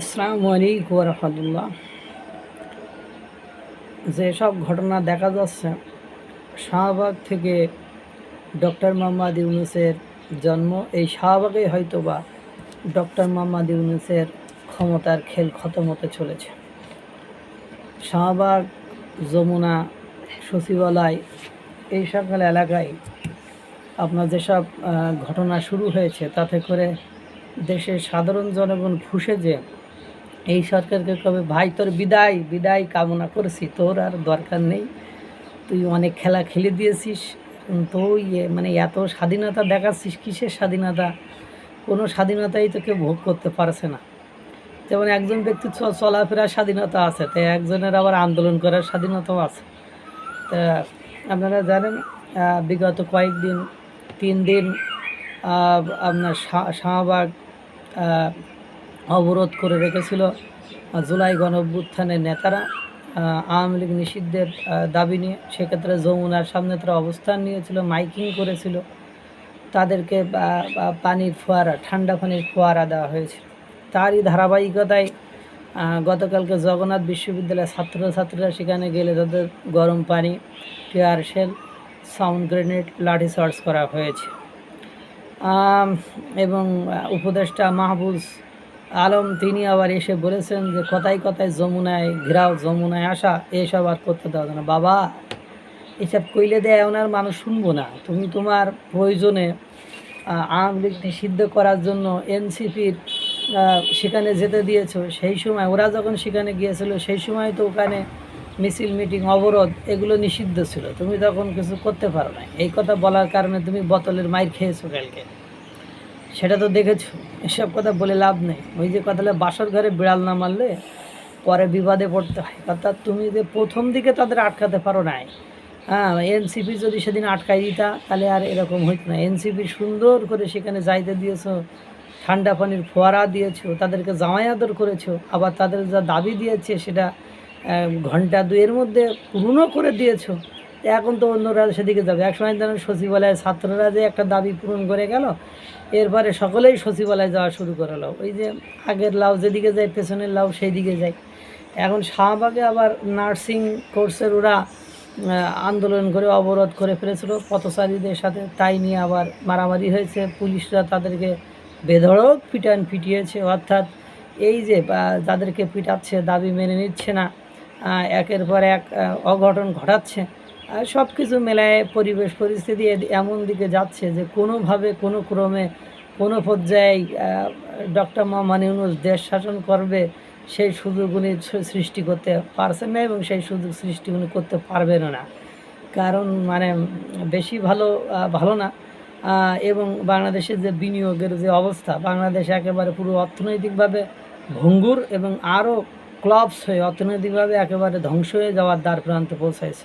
আসসালামু আলাইকুম রহমতুল্লাহ যেসব ঘটনা দেখা যাচ্ছে, শাহবাগ থেকে ডক্টর মোহাম্মদ ইউনুসের জন্ম, এই শাহবাগে হয়তো বা ডক্টর মোহাম্মদ ইউনুসের ক্ষমতার খেল খতম হতে চলেছে। শাহবাগ যমুনা সচিবালয়, এই সকল এলাকায় আপনার যেসব ঘটনা শুরু হয়েছে, তাতে করে দেশের সাধারণ জনগণ ফুসে যে এই সরকারকে কবে, ভাই, তোর বিদায় বিদায় কামনা করছি, তোর আর দরকার নেই। তুই অনেক খেলা খেলে দিয়েছিস তো ইয়ে মানে এত স্বাধীনতা দেখাচ্ছিস, কিসের স্বাধীনতা? কোনো স্বাধীনতাই তোকে ভোগ করতে পারছে না। যেমন একজন ব্যক্তি চলাফেরার স্বাধীনতা আছে তাই একজনের আবার আন্দোলন করার স্বাধীনতাও আছে। তা আপনারা জানেন বিগত কয়েকদিন, তিন দিন আপনার শাহবাগ অবরোধ করে রেখেছিল। জুলাই গণ অভ্যুত্থানের নেতারা আওয়ামী লীগ নিষিদ্ধের দাবি নিয়ে সেক্ষেত্রে যমুনার সামনে তারা অবস্থান নিয়েছিল, মাইকিং করেছিল। তাদেরকে পানির ফোয়ারা, ঠান্ডা পানির ফোয়ারা দেওয়া হয়েছিল। তারই ধারাবাহিকতায় গতকালকে জগন্নাথ বিশ্ববিদ্যালয়ের ছাত্রছাত্রীরা সেখানে গেলে তাদের গরম পানি, tear shell, sound grenade, lathi charge করা হয়েছে। এবং উপদেষ্টা মাহবুজ আলম, তিনি আবার এসে বলেছেন যে, কথায় কথায় যমুনায় ঘেরাও, যমুনায় আসা, এসব আর করতে দেওয়া না। বাবা, এসব কইলে দেয়, ওনার মানুষ শুনব না। তুমি তোমার প্রয়োজনে আওয়ামী লীগ নিষিদ্ধ করার জন্য এনসিপির সেখানে যেতে দিয়েছ। সেই সময় ওরা যখন সেখানে গিয়েছিল, সেই সময় তো ওখানে মিছিল, মিটিং, অবরোধ, এগুলো নিষিদ্ধ ছিল। তুমি তখন কিছু করতে পারো না এই কথা বলার কারণে তুমি বোতলের মাইর খেয়েছো কালকে। সেটা তো দেখেছ। এসব কথা বলে লাভ নেই। ওই যে কথাটা বাসর ঘরে বিড়াল না মারলে পরে বিবাদে পড়তে হয়। অর্থাৎ তুমি যে প্রথম দিকে তাদের আটকাতে পারো নাই। হ্যাঁ এনসিপি যদি সেদিন আটকাই দিতা, তাহলে আর এরকম হইতো না। এনসিপি সুন্দর করে সেখানে যাইতে দিয়েছ, ঠান্ডা পানির ফোয়ারা দিয়েছ, তাদেরকে জামাই আদর করেছ, আবার তাদের যা দাবি দিয়েছে সেটা ঘণ্টা দুয়ের মধ্যে পূর্ণ করে দিয়েছ। এখন তো অন্যরা সেদিকে যাবে। একসময় যেন সচিবালয়ের ছাত্ররা যে একটা দাবি পূরণ করে গেল, এরপরে সকলেই সচিবালয়ে যাওয়া শুরু করালো। ওই যে আগের লাউ যেদিকে যায়, পেছনের লাউ সেই দিকে যায়। এখন শাহবাগে আবার নার্সিং কোর্সের ওরা আন্দোলন করে, অবরোধ করে ফেলেছিল। পথচারীদের সাথে তাই নিয়ে আবার মারামারি হয়েছে। পুলিশরা তাদেরকে বেধড়ক পিটান পিটিয়েছে। অর্থাৎ এই যে যাদেরকে পিটাচ্ছে, দাবি মেনে নিচ্ছে না একের পর এক অঘটন ঘটাচ্ছে। সব কিছু মেলায় পরিবেশ, পরিস্থিতি এমন দিকে যাচ্ছে যে কোনোভাবে, কোনো ক্রমে, কোনো পর্যায়ে ডক্টর মোহাম্মদ ইউনুস দেশ শাসন করবে, সেই সুযোগ উনি সৃষ্টি করতে পারছেন না এবং সেই সুযোগ সৃষ্টি উনি করতে পারবেনও না। কারণ মানে বেশি ভালো ভালো না। এবং বাংলাদেশের যে বিনিয়োগের যে অবস্থা, বাংলাদেশ একেবারে পুরো অর্থনৈতিকভাবে ভঙ্গুর এবং আরও ক্লবস হয়ে অর্থনৈতিকভাবে একেবারে ধ্বংস হয়ে যাওয়ার দ্বার প্রান্তে পৌঁছাইছে।